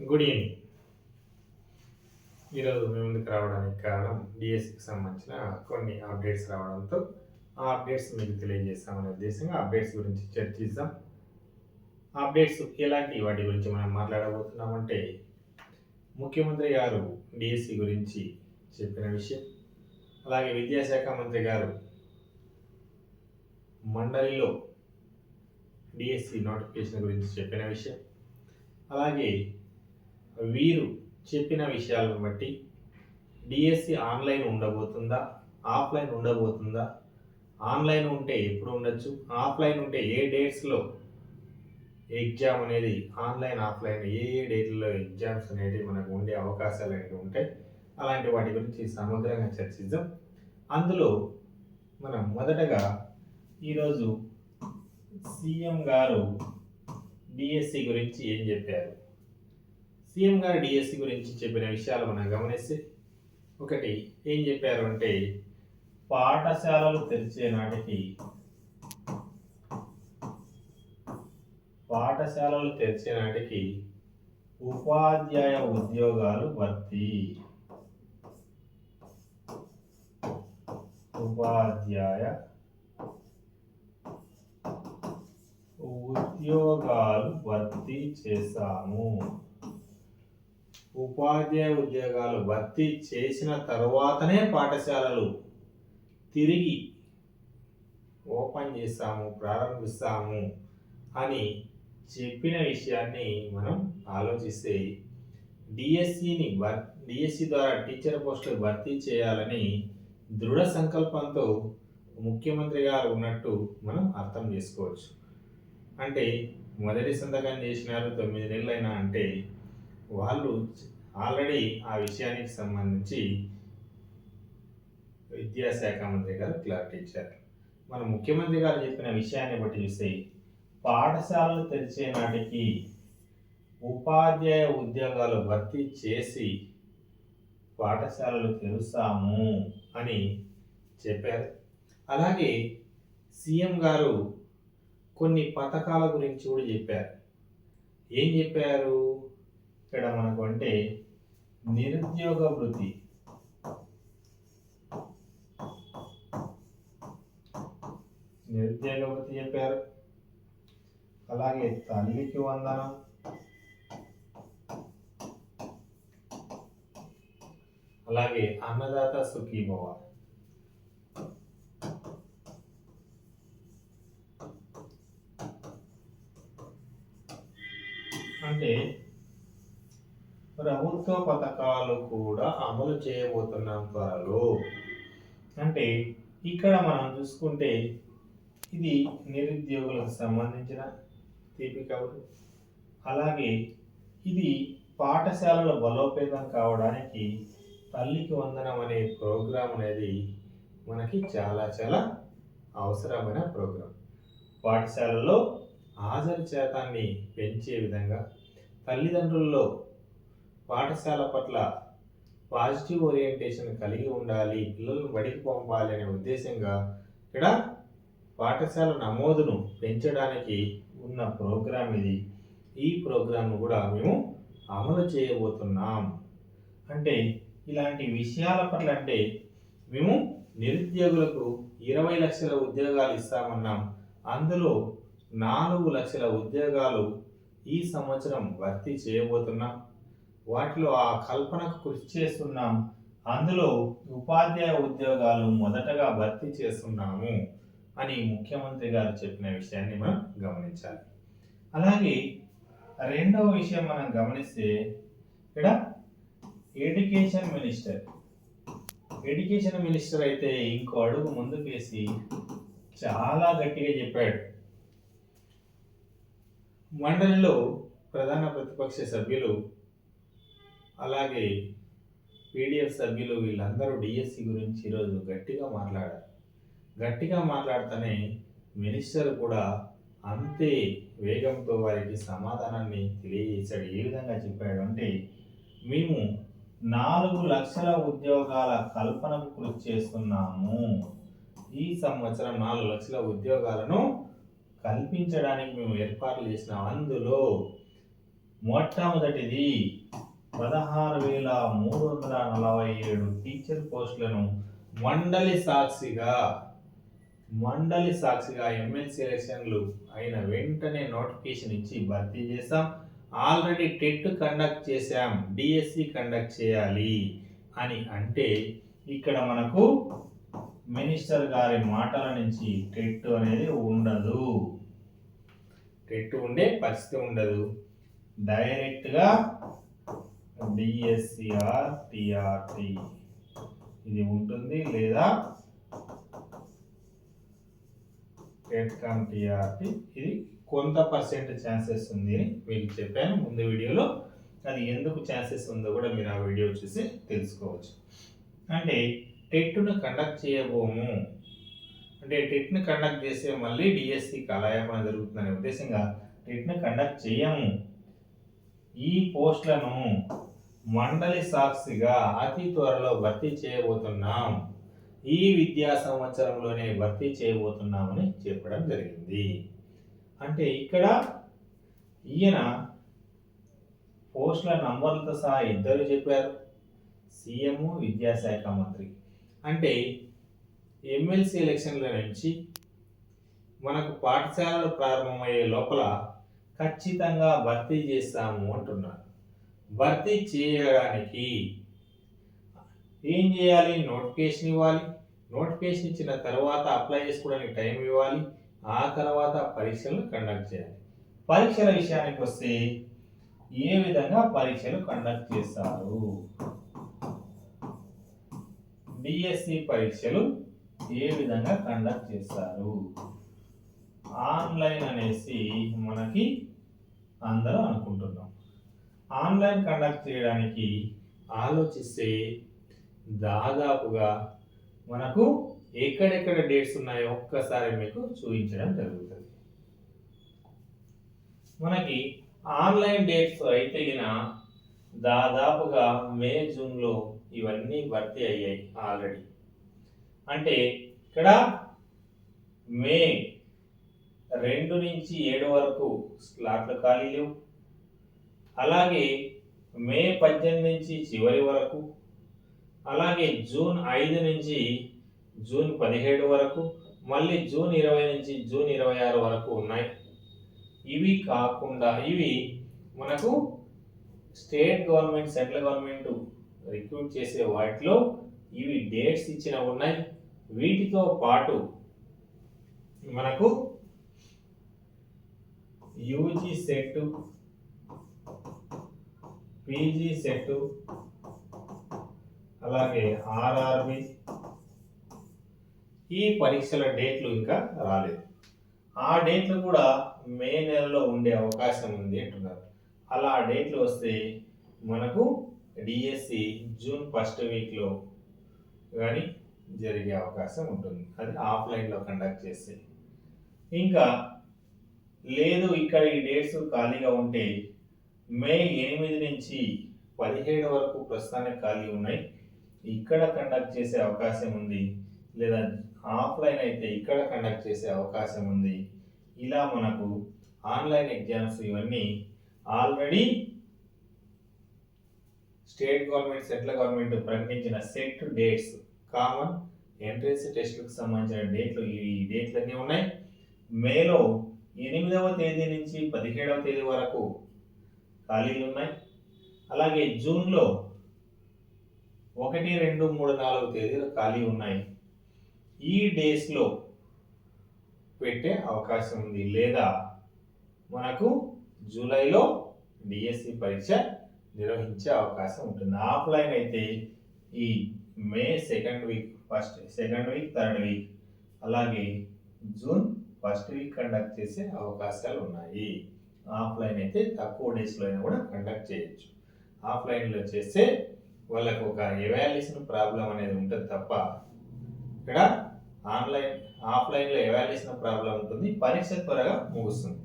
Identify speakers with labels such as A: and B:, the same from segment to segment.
A: Good evening ఈరోజు మీ ముందుకు రావడానికి కారణం డిఎస్సికి సంబంధించిన కొన్ని అప్డేట్స్ రావడంతో ఆ అప్డేట్స్ మీకు తెలియజేస్తామనే ఉద్దేశంగా అప్డేట్స్ గురించి చర్చిద్దాం. అప్డేట్స్ ఎలాంటి? వాటి గురించి మనం మాట్లాడబోతున్నామంటే ముఖ్యమంత్రి గారు డిఎస్సి గురించి చెప్పిన విషయం. అలాగే విద్యాశాఖ మంత్రి గారు మండలిలో డిఎస్సి నోటిఫికేషన్ గురించి చెప్పిన విషయం. అలాగే వీరు చెప్పిన విషయాలను బట్టి డిఎస్సి ఆన్లైన్ ఉండబోతుందా? ఆఫ్లైన్ ఉండబోతుందా? ఆన్లైన్ ఉంటే ఎప్పుడు ఉండొచ్చు? ఆఫ్లైన్ ఉంటే ఏ డేట్స్లో ఎగ్జామ్ అనేది ఆన్లైన్ ఆఫ్లైన్ ఏ ఏ డేట్లలో ఎగ్జామ్స్ అనేవి మనకు ఉండే అవకాశాలు అనేవి ఉంటాయి అలాంటి వాటి గురించి సమగ్రంగా చర్చిద్దాం. అందులో మనం మొదటగా ఈరోజు సీఎం గారు డిఎస్సి గురించి ఏం చెప్పారు? సీఎం గారు డిఎస్సి గురించి చెప్పిన విషయాలు మనం గమనిస్తే ఒకటి ఏం చెప్పారు అంటే పాఠశాలలు తెరిచే నాటికి పాఠశాలలు తెరిచే నాటికి ఉపాధ్యాయ ఉద్యోగాలు భర్తీ. ఉపాధ్యాయ ఉద్యోగాలు భర్తీ చేశాము. ఉపాధ్యాయ ఉద్యోగాలు భర్తీ చేసిన తరువాతనే పాఠశాలలు తిరిగి ఓపెన్ చేస్తాము ప్రారంభిస్తాము అని చెప్పిన విషయాన్ని మనం ఆలోచిస్తే డిఎస్సిని భర్ డిఎస్సి ద్వారా టీచర్ పోస్టులు భర్తీ చేయాలని దృఢ సంకల్పంతో ముఖ్యమంత్రి గారు ఉన్నట్టు మనం అర్థం చేసుకోవచ్చు. అంటే మొదటి సంతకం చేసినారు తొమ్మిది నెలలైనా అంటే వాళ్ళు ఆల్రెడీ ఆ విషయానికి సంబంధించి విద్యాశాఖ మంత్రి గారు క్లారిటీ ఇచ్చారు. మన ముఖ్యమంత్రి గారు చెప్పిన విషయాన్ని బట్టి చూస్తే పాఠశాలలు తెరిచే నాటికి ఉపాధ్యాయ ఉద్యోగాలు భర్తీ చేసి పాఠశాలలు తెరుస్తాము అని చెప్పారు. అలాగే సీఎం గారు కొన్ని పథకాల గురించి కూడా చెప్పారు. ఏం చెప్పారు? ఇక్కడ మనకు అంటే నిరుద్యోగ వృత్తి. నిరుద్యోగ వృత్తి చెప్పారు. అలాగే తల్లికి వందనం. అలాగే అన్నదాత సుఖీభవ. అంటే ప్రభుత్వ పథకాలు కూడా అమలు చేయబోతున్నాం త్వరలో. అంటే ఇక్కడ మనం చూసుకుంటే ఇది నిరుద్యోగులకు సంబంధించిన తీపి కబురు. అలాగే ఇది పాఠశాలల బలోపేతం కావడానికి తల్లికి వందనం అనే ప్రోగ్రాం అనేది మనకి చాలా చాలా అవసరమైన ప్రోగ్రాం. పాఠశాలలో హాజరు శాతాన్ని పెంచే విధంగా తల్లిదండ్రుల్లో పాఠశాల పట్ల పాజిటివ్ ఓరియంటేషన్ కలిగి ఉండాలి పిల్లలను బడికి పంపాలి అనే ఉద్దేశంగా ఇక్కడ పాఠశాల నమోదును పెంచడానికి ఉన్న ప్రోగ్రాం ఇది. ఈ ప్రోగ్రాంను కూడా మేము అమలు చేయబోతున్నాం. అంటే ఇలాంటి విషయాల పట్ల అంటే మేము నిరుద్యోగులకు ఇరవై లక్షల ఉద్యోగాలు ఇస్తామన్నాం. అందులో నాలుగు లక్షల ఉద్యోగాలు ఈ సంవత్సరం భర్తీ చేయబోతున్నాం. వాటిలో ఆ కల్పనకు కృషి చేస్తున్నాం. అందులో ఉపాధ్యాయ ఉద్యోగాలు మొదటగా భర్తీ చేస్తున్నాము అని ముఖ్యమంత్రి గారు చెప్పిన విషయాన్ని మనం గమనించాలి. అలాగే రెండవ విషయం మనం గమనిస్తే ఇక్కడ ఎడ్యుకేషన్ మినిస్టర్. ఎడ్యుకేషన్ మినిస్టర్ అయితే ఇంకో అడుగు ముందుకు వేసి చాలా గట్టిగా చెప్పాడు. మండలిలో ప్రధాన ప్రతిపక్ష సభ్యులు అలాగే పీడిఎఫ్ సభ్యులు వీళ్ళందరూ డిఎస్సి గురించి ఈరోజు గట్టిగా మాట్లాడారు. గట్టిగా మాట్లాడుతూనే మినిస్టర్ కూడా అంతే వేగంతో వారికి సమాధానాన్ని తెలియజేశాడు. ఏ విధంగా చెప్పాడు అంటే మేము నాలుగు లక్షల ఉద్యోగాల కల్పనకు కృషి చేస్తున్నాము. ఈ సంవత్సరం నాలుగు లక్షల ఉద్యోగాలను కల్పించడానికి మేము ఏర్పాట్లు చేసిన. అందులో మొట్టమొదటిది పదహారు వేల మూడు వందల నలభై ఏడు టీచర్ పోస్టులను మండలి సాక్షిగా మండలి సాక్షిగా ఎమ్మెల్సీ ఎలక్షన్లు అయిన వెంటనే నోటిఫికేషన్ ఇచ్చి భర్తీ చేశాం. ఆల్రెడీ టెట్ కండక్ట్ చేశాం. డిఎస్సి కండక్ట్ చేయాలి అని అంటే ఇక్కడ మనకు మినిస్టర్ గారి మాటల నుంచి టెట్ అనేది ఉండదు. టెట్ ఉండే పరిస్థితి ఉండదు. డైరెక్ట్గా డిఎస్సిఆర్ టిఆర్టి ఇది ఉంటుంది లేదా? టెట్కామ్ టిఆర్టి ఇది కొంత పర్సెంట్ ఛాన్సెస్ ఉంది అని మీకు చెప్పాను ముందు వీడియోలో. అది ఎందుకు ఛాన్సెస్ ఉందో కూడా మీరు ఆ వీడియో చూసి తెలుసుకోవచ్చు. అంటే టెట్ను కండక్ట్ చేయబోము. అంటే టెట్ను కండక్ట్ చేస్తే మళ్ళీ డిఎస్సి కళాయాపన జరుగుతుందనే ఉద్దేశంగా టెట్ను కండక్ట్ చేయము. ఈ పోస్టులను మండలి సాక్షిగా అతి త్వరలో భర్తీ చేయబోతున్నాం. ఈ విద్యా సంవత్సరంలోనే భర్తీ చేయబోతున్నామని చెప్పడం జరిగింది. అంటే ఇక్కడ ఈయన పోస్టుల నంబర్లతో సహా ఇద్దరు చెప్పారు. సీఎం విద్యాశాఖ మంత్రి. అంటే ఎమ్మెల్సీ ఎలక్షన్ల నుంచి మనకు పాఠశాలలు ప్రారంభమయ్యే లోపల ఖచ్చితంగా భర్తీ చేస్తాము అంటున్నారు భర్తీ చేయడానికి ఏం చేయాలి? నోటిఫికేషన్ ఇవ్వాలి. నోటిఫికేషన్ ఇచ్చిన తర్వాత అప్లై చేసుకోవడానికి టైం ఇవ్వాలి. ఆ తర్వాత పరీక్షలు కండక్ట్ చేయాలి. పరీక్షల విషయానికి వస్తే ఏ విధంగా పరీక్షలు కండక్ట్ చేస్తారు? డిఎస్సి పరీక్షలు ఏ విధంగా కండక్ట్ చేస్తారు? ఆన్లైన్ అనేసి మనకి అందరూ అనుకుంటున్నాం. ఆన్లైన్ కండక్ట్ చేయడానికి ఆలోచిస్తే దాదాపుగా మనకు ఎక్కడెక్కడ డేట్స్ ఉన్నాయో ఒక్కసారి మీకు చూపించడం జరుగుతుంది. మనకి ఆన్లైన్ డేట్స్ అయితే గిన దాదాపుగా మే జూన్లో ఇవన్నీ భర్తీ అయ్యాయి ఆల్రెడీ. అంటే ఇక్కడ మే రెండు నుంచి ఏడు వరకు స్లాట్లు ఖాళీ లేవు. అలాగే మే పద్దెనిమిది నుంచి చివరి వరకు అలాగే జూన్ ఐదు నుంచి జూన్ పదిహేడు వరకు మళ్ళీ జూన్ ఇరవై నుంచి జూన్ ఇరవై ఆరు వరకు ఉన్నాయి. ఇవి కాకుండా ఇవి మనకు state government central government recruit చేసే వాటిలో ఇవి డేట్స్ ఇచ్చిన ఉన్నాయి. వీటితో పాటు మనకు సెట్ పీజీ సెట్ అలాగే ఆర్ఆర్బి. ఈ పరీక్షల డేట్లు ఇంకా రాలేదు. ఆ డేట్లు కూడా మే నెలలో ఉండే అవకాశం ఉంది అంటున్నారు. అలా ఆ డేట్లు వస్తే మనకు డిఎస్సి జూన్ ఫస్ట్ వీక్లో కానీ జరిగే అవకాశం ఉంటుంది. అది ఆఫ్లైన్లో కండక్ట్ చేస్తే. ఇంకా లేదు ఇక్కడ ఈ డేట్స్ ఖాళీగా ఉంటే మే ఎనిమిది నుంచి పదిహేడు వరకు ప్రస్తుతానికి ఖాళీ ఉన్నాయి. ఇక్కడ కండక్ట్ చేసే అవకాశం ఉంది. లేదా ఆఫ్లైన్ అయితే ఇక్కడ కండక్ట్ చేసే అవకాశం ఉంది. ఇలా మనకు ఆన్లైన్ ఎగ్జామ్స్ ఇవన్నీ already state government central government ప్రకటించిన సెట్ డేట్స్ కామన్. ఎంట్రన్స్ టెస్ట్లకు సంబంధించిన డేట్లు ఈ డేట్లన్నీ ఉన్నాయి. మేలో ఎనిమిదవ తేదీ నుంచి పదిహేడవ తేదీ వరకు ఖాళీలు ఉన్నాయి. అలాగే జూన్లో ఒకటి రెండు మూడు నాలుగు తేదీలు ఖాళీ ఉన్నాయి. ఈ డేస్లో పెట్టే అవకాశం ఉంది. లేదా మనకు జూలైలో డిఎస్సి పరీక్ష నిర్వహించే అవకాశం ఉంటుంది. ఆఫ్లైన్ అయితే ఈ May second week first second week third week అలాగే జూన్ ఫస్ట్ వీక్ కండక్ట్ చేసే అవకాశాలు ఉన్నాయి ఆఫ్లైన్ అయితే తక్కువ డేస్లో అయినా కూడా కండక్ట్ చేయొచ్చు. ఆఫ్లైన్లో చేస్తే వాళ్ళకు ఒక ఎవాల్యుయేషన్ ప్రాబ్లం అనేది ఉంటుంది తప్ప ఇక్కడ ఆన్లైన్ ఆఫ్లైన్లో ఎవాల్యుయేషన్ ప్రాబ్లం ఉంటుంది పరీక్ష త్వరగా ముగుస్తుంది.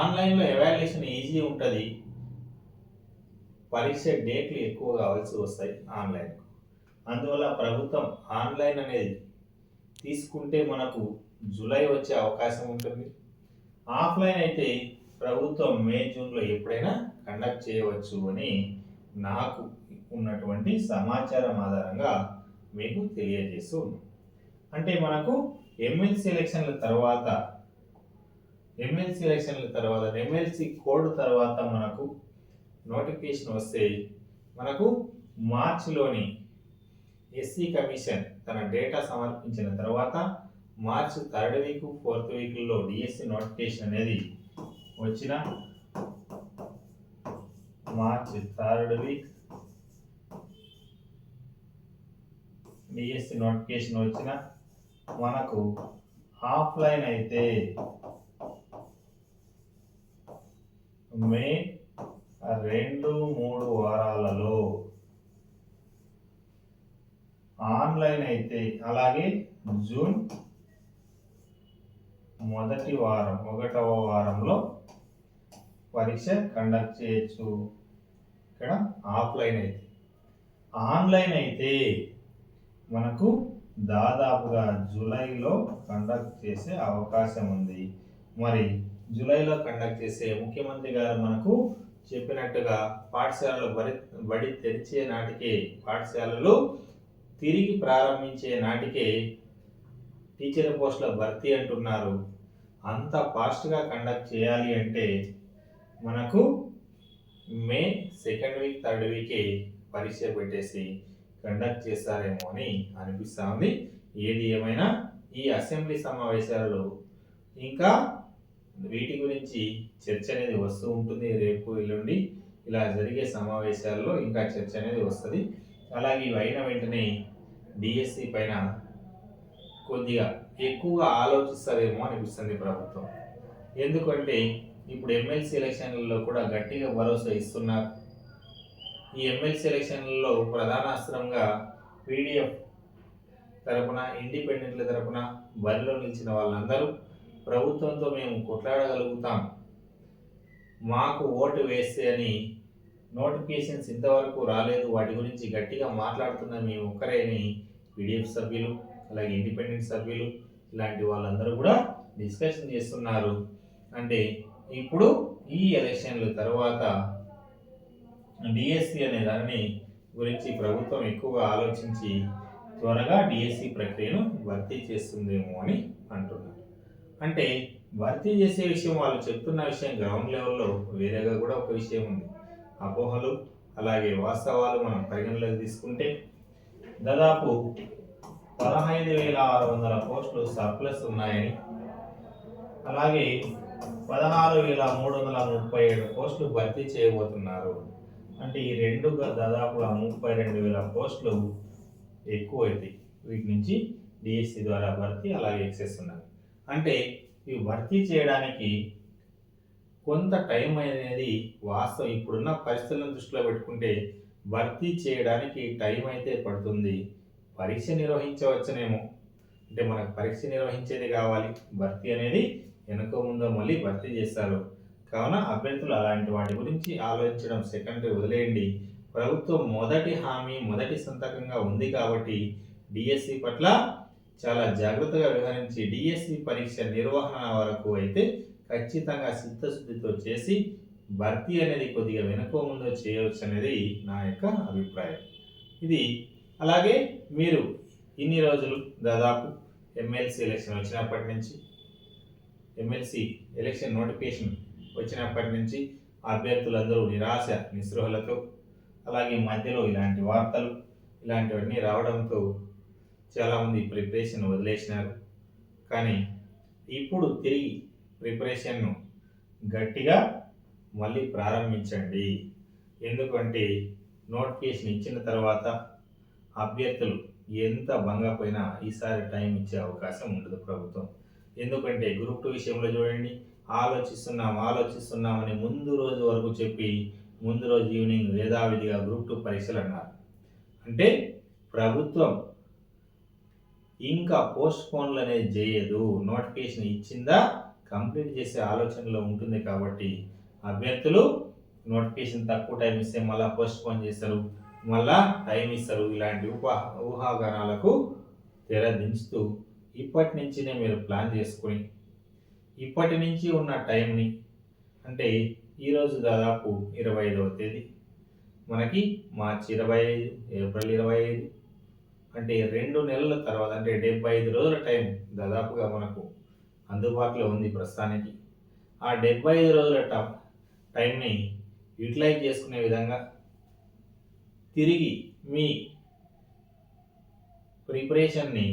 A: ఆన్లైన్లో ఎవాల్యుయేషన్ ఈజీ ఉంటుంది. పరీక్ష డేట్లు ఎక్కువ కావాల్సి వస్తాయి ఆన్లైన్ అందువల్ల ప్రభుత్వం ఆన్లైన్ అనేది తీసుకుంటే మనకు జూలై వచ్చే అవకాశం ఉంటుంది. ఆఫ్లైన్ అయితే ప్రభుత్వం మే జూన్లో ఎప్పుడైనా కండక్ట్ చేయవచ్చు అని నాకు ఉన్నటువంటి సమాచారం ఆధారంగా మీకు తెలియజేస్తూ అంటే మనకు ఎమ్మెల్సీ ఎలక్షన్ల తర్వాత ఎమ్మెల్సీ ఎలక్షన్ల తర్వాత ఎమ్మెల్సీ కోడ్ తర్వాత మనకు నోటిఫికేషన్ వస్తే మనకు మార్చిలోని ఎస్సీ కమిషన్ తన డేటా సమర్పించిన తర్వాత మార్చ్ థర్డ్ వీక్ ఫోర్త్ వీక్లో డిఎస్సి నోటిఫికేషన్ అనేది వచ్చిన March third week DSC notification వచ్చిన మనకు ఆఫ్లైన్ అయితే మే రెండు మూడు వారాలలో ఆన్లైన్ అయితే అలాగే జూన్ మొదటి వారం ఒకటవ వారంలో పరీక్ష కండక్ట్ చేయొచ్చు. ఇక్కడ ఆఫ్లైన్ అయితే. ఆన్లైన్ అయితే మనకు దాదాపుగా జూలైలో కండక్ట్ చేసే అవకాశం ఉంది. మరి జూలైలో కండక్ట్ చేసే ముఖ్యమంత్రి గారు మనకు చెప్పినట్టుగా పాఠశాలలు బడి బడి తెరిచే నాటికే పాఠశాలలు తిరిగి ప్రారంభించే నాటికే టీచర్ పోస్టుల భర్తీ అంటున్నారు. అంత ఫాస్ట్గా కండక్ట్ చేయాలి అంటే మనకు మే సెకండ్ వీక్ థర్డ్ వీకే పరీక్ష పెట్టేసి కండక్ట్ చేస్తారేమో అని అనిపిస్తూ ఉంది ఏది ఏమైనా ఈ అసెంబ్లీ సమావేశాలలో ఇంకా వీటి గురించి చర్చ అనేది వస్తూ ఉంటుంది. రేపు ఎల్లుండి ఇలా జరిగే సమావేశాల్లో ఇంకా చర్చ అనేది వస్తుంది. అలాగే ఇవి అయిన వెంటనే డిఎస్సి పైన కొద్దిగా ఎక్కువగా ఆలోచిస్తారేమో అనిపిస్తుంది ప్రభుత్వం. ఎందుకంటే ఇప్పుడు ఎమ్మెల్సీ ఎలక్షన్లలో కూడా గట్టిగా భరోసా ఇస్తున్నారు. ఈ ఎమ్మెల్సీ ఎలక్షన్లలో ప్రధాన అస్త్రంగా పీడిఎఫ్ తరపున ఇండిపెండెంట్ల తరపున బరిలో నిలిచిన వాళ్ళందరూ ప్రభుత్వంతో మేము కొట్లాడగలుగుతాం. మాకు ఓటు వేస్తే అని నోటిఫికేషన్స్ ఇంతవరకు రాలేదు. వాటి గురించి గట్టిగా మాట్లాడుతున్న మీ ఒక్కరేని పీడిఎఫ్ సభ్యులు అలాగే ఇండిపెండెంట్ సభ్యులు ఇలాంటి వాళ్ళందరూ కూడా డిస్కషన్ చేస్తున్నారు. అంటే ఇప్పుడు ఈ ఎలక్షన్ల తర్వాత డిఎస్సి అనే దానిని గురించి ప్రభుత్వం ఎక్కువగా ఆలోచించి త్వరగా డిఎస్సి ప్రక్రియను భర్తీ చేస్తుందేమో అని అంటున్నారు. అంటే భర్తీ చేసే విషయం వాళ్ళు చెప్తున్న విషయం గ్రౌండ్ లెవెల్లో వేరేగా కూడా ఒక విషయం ఉంది. అపోహలు అలాగే వాస్తవాలు మనం పరిగణలోకి తీసుకుంటే దాదాపు పదహైదు వేల ఆరు వందల పోస్టులు సర్ప్లస్ ఉన్నాయని అలాగే పదహారు వేల మూడు వందల ముప్పై ఏడు పోస్టులు భర్తీ చేయబోతున్నారు. అంటే ఈ రెండుగా దాదాపుగా ముప్పై రెండు వేల పోస్టులు ఎక్కువ అవుతాయి వీటి నుంచి డిఎస్సి ద్వారా భర్తీ అలాగే ఎక్సెస్ ఉన్నాయి అంటే ఇవి భర్తీ చేయడానికి కొంత టైం అనేది వాస్తవం. ఇప్పుడున్న పరిస్థితులను దృష్టిలో పెట్టుకుంటే భర్తీ చేయడానికి టైం అయితే పడుతుంది. పరీక్ష నిర్వహించవచ్చునేమో. అంటే మనకు పరీక్ష నిర్వహించేది కావాలి. భర్తీ అనేది వెనుక ముందో మళ్ళీ భర్తీ చేస్తారు. కావున అభ్యర్థులు అలాంటి వాటి గురించి ఆలోచించడం సెకండరీ వదిలేయండి. ప్రభుత్వం మొదటి హామీ మొదటి సంతకంగా ఉంది కాబట్టి డిఎస్సి పట్ల చాలా జాగ్రత్తగా వ్యవహరించి డిఎస్సి పరీక్ష నిర్వహణ వరకు అయితే ఖచ్చితంగా చిత్తశుద్ధితో చేసి భర్తీ అనేది కొద్దిగా వెనుక ముందో చేయవచ్చు అనేది నా యొక్క అభిప్రాయం. ఇది అలాగే మీరు ఇన్ని రోజులు దాదాపు ఎమ్మెల్సీ ఎలక్షన్ వచ్చినప్పటి నుంచి ఎమ్మెల్సీ ఎలక్షన్ నోటిఫికేషన్ వచ్చినప్పటి నుంచి అభ్యర్థులందరూ నిరాశ నిస్పృహలతో అలాగే మధ్యలో ఇలాంటి వార్తలు ఇలాంటివన్నీ రావడంతో చాలామంది ప్రిపరేషన్ వదిలేసినారు. కానీ ఇప్పుడు తిరిగి ప్రిపరేషన్ను గట్టిగా మళ్ళీ ప్రారంభించండి. ఎందుకంటే నోటిఫికేషన్ ఇచ్చిన తర్వాత అభ్యర్థులు ఎంత భంగపోయినా ఈసారి టైం ఇచ్చే అవకాశం ఉండదు ప్రభుత్వం. ఎందుకంటే గ్రూప్ టూ విషయంలో చూడండి ఆలోచిస్తున్నాం ఆలోచిస్తున్నామని ముందు రోజు వరకు చెప్పి ముందు రోజు ఈవినింగ్ యథావిధిగా గ్రూప్ టూ పరీక్షలు అన్నారు. అంటే ప్రభుత్వం ఇంకా పోస్ట్ పోన్లు అనేది చేయదు. నోటిఫికేషన్ ఇచ్చిందా కంప్లీట్ చేసే ఆలోచనలో ఉంటుంది కాబట్టి అభ్యర్థులు నోటిఫికేషన్ తక్కువ టైం ఇస్తే మళ్ళీ పోస్ట్ పోన్ చేస్తారు మళ్ళా టైం ఇస్తారు. ఇలాంటి ఉపా ఊహాగానాలకు తెరదించుతూ ఇప్పటి నుంచినే మీరు ప్లాన్ చేసుకొని ఇప్పటి నుంచి ఉన్న టైంని అంటే ఈరోజు దాదాపు ఇరవై ఐదవ తేదీ మనకి మార్చి ఇరవై ఐదు ఏప్రిల్ ఇరవై ఐదు అంటే రెండు నెలల తర్వాత అంటే డెబ్బై ఐదు రోజుల టైం దాదాపుగా మనకు అందుబాటులో ఉంది ప్రస్తుతానికి. ఆ డెబ్బై ఐదు రోజుల టప్ టైంని యూటిలైజ్ చేసుకునే విధంగా తిరిగి మీ ప్రిపరేషన్ని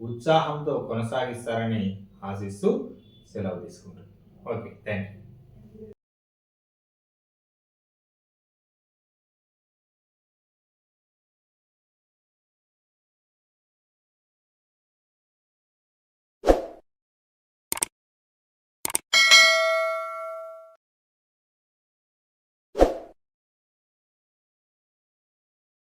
A: ఉత్సాహంతో కొనసాగిస్తారని ఆశిస్తూ సెలవు తీసుకుంటాను ఓకే థ్యాంక్ యూ